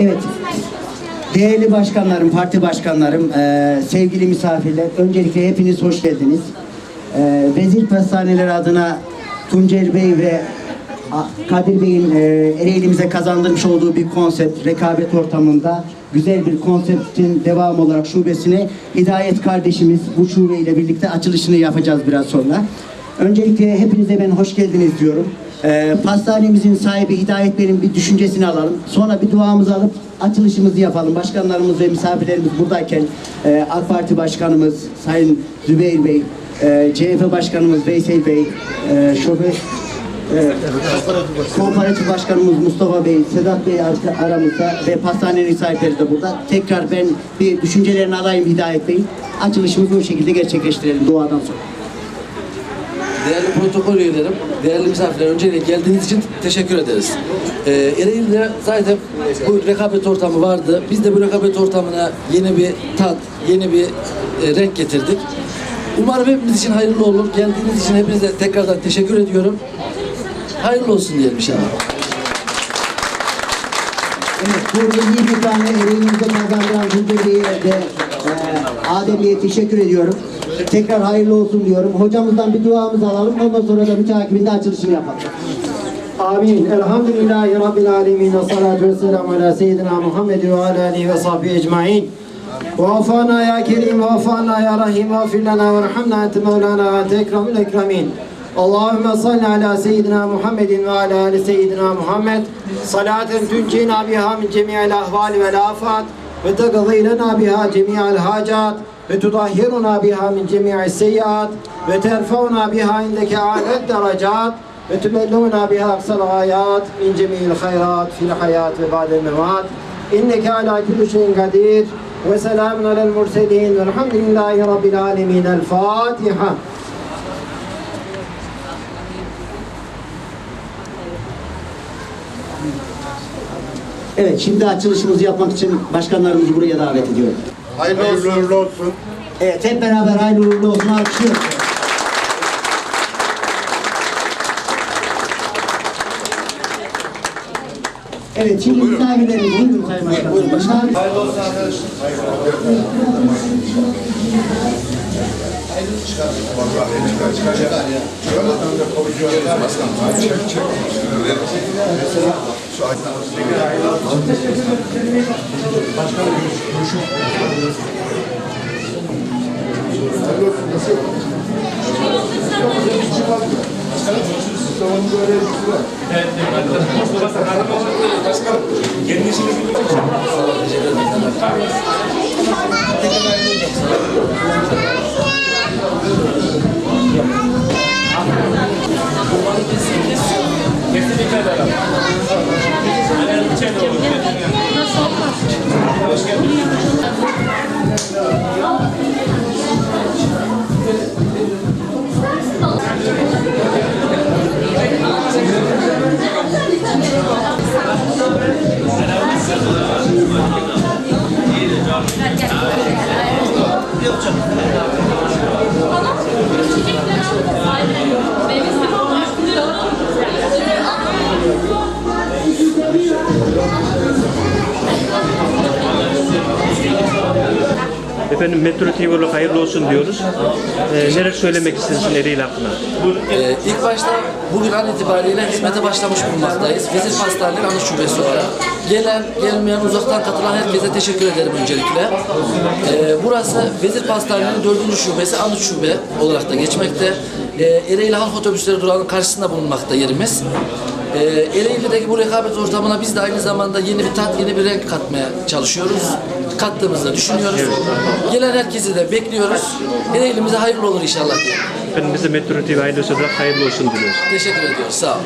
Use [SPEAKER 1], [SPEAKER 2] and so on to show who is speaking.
[SPEAKER 1] Evet. Değerli başkanlarım, parti başkanlarım, eee, sevgili misafirler, öncelikle hepiniz hoş geldiniz. Eee Vezir Pastaneleri adına Tuncer Bey ve Kadir Bey'in eee Ereğli'mize kazandırmış olduğu bir konsept, rekabet ortamında güzel bir konseptin devamı olarak şubesine Hidayet kardeşimiz bu şubeyle birlikte açılışını yapacağız biraz sonra. Öncelikle hepinize ben hoş geldiniz diyorum. Ee, pastanemizin sahibi Hidayet Bey'in bir düşüncesini alalım. Sonra bir duamızı alıp açılışımızı yapalım. Başkanlarımız ve misafirlerimiz buradayken e, AK Parti Başkanımız Sayın Zübeyir Bey, e, CHP Başkanımız Veysel Bey, e, şube, e, Kooperatif Başkanımız Mustafa Bey, Sedat Bey ar- aramızda ve pastanenin sahipleri de burada. Tekrar ben bir düşüncelerini alayım Hidayet Bey. Açılışımızı bu şekilde gerçekleştirelim duadan sonra.
[SPEAKER 2] Değerli protokol üyelerim, değerli misafirler, öncelikle geldiğiniz için teşekkür ederiz. Ee, Ereğli'de zaten bu rekabet ortamı vardı. Biz de bu rekabet ortamına yeni bir tat, yeni bir e, renk getirdik. Umarım hepimiz için hayırlı olur. Geldiğiniz için hepinize tekrardan teşekkür ediyorum. Hayırlı olsun diyelim inşallah.
[SPEAKER 1] Evet, bu milli bir tane emeğimize kazandıran Bey'e de e, Adem Bey'e teşekkür ediyorum. Tekrar hayırlı olsun diyorum. Hocamızdan bir duamızı alalım. Ondan sonra da müteakibinde açılışını yapalım.
[SPEAKER 3] Amin. Elhamdülillahi Rabbil alemin. Ve salatu ve selamu ala seyyidina Muhammed ve ala alihi ve sahbihi ecma'in. Vafana ya Kerim, vafana ya Rahim, vafir lana ve rahmna ente mevlana ve ente ekremül ekremin. Allahümme salli ala seyyidina Muhammedin ve ala ali seyyidina Muhammed. Salaten tüncina biha min cemi'il ahvali vel afat ve tegzîlena biha cemi'il hacat ve tudahhiruna biha min cemi'is seyyiat ve terfavna biha indeke âlet derecat ve tübellûna biha aksal gâyat min cemi'il hayrat fil hayat ve ba'del memat. İnneke ala kulli şeyin kadir ve selamun alel murselin velhamdülillahi rabbil alemin. El Fatiha.
[SPEAKER 1] Evet, şimdi açılışımızı yapmak için başkanlarımızı buraya davet ediyorum.
[SPEAKER 4] Hayırlı olsun. Hayırlı olsun.
[SPEAKER 1] Evet, hep beraber hayırlı uğurlu olsun. Alkışlıyoruz. Evet, şimdi misafirlerimiz buyurun Sayın Başkanım. Buyurun Başkanım.
[SPEAKER 4] Hayırlı olsun arkadaşlar. Çıkar çıkar çıkar ya. Şöyle önce komisyon başkanım. Çek çek. Şu açtan Başkanım görüşüm. Olsun. Nasıl? Başkanım Mustafa'nın böyle bir Yes.
[SPEAKER 5] Efendim Metro TV olarak hayırlı olsun diyoruz. Ee, neler söylemek istersin Ereğli hakkında?
[SPEAKER 2] Ee, ilk başta bugün an itibariyle hizmete başlamış bulunmaktayız. Vezir Pastaneleri Anı Şubesi olarak. Gelen, gelmeyen, uzaktan katılan herkese teşekkür ederim öncelikle. Ee, burası Vezir Pastanelerinin dördüncü şubesi Anı Şube olarak da geçmekte. Ee, Ereğli Halk Otobüsleri durağının karşısında bulunmakta yerimiz. Ee, Ereğli'deki bu rekabet ortamına biz de aynı zamanda yeni bir tat, yeni bir renk katmaya çalışıyoruz. Kattığımızı düşünüyoruz. Gelen herkesi de bekliyoruz. Ereğli'mize hayırlı olur inşallah.
[SPEAKER 5] Efendim biz de Metro TV hayırlı olsun olarak hayırlı olsun diliyoruz.
[SPEAKER 2] Teşekkür ediyoruz. Sağ olun.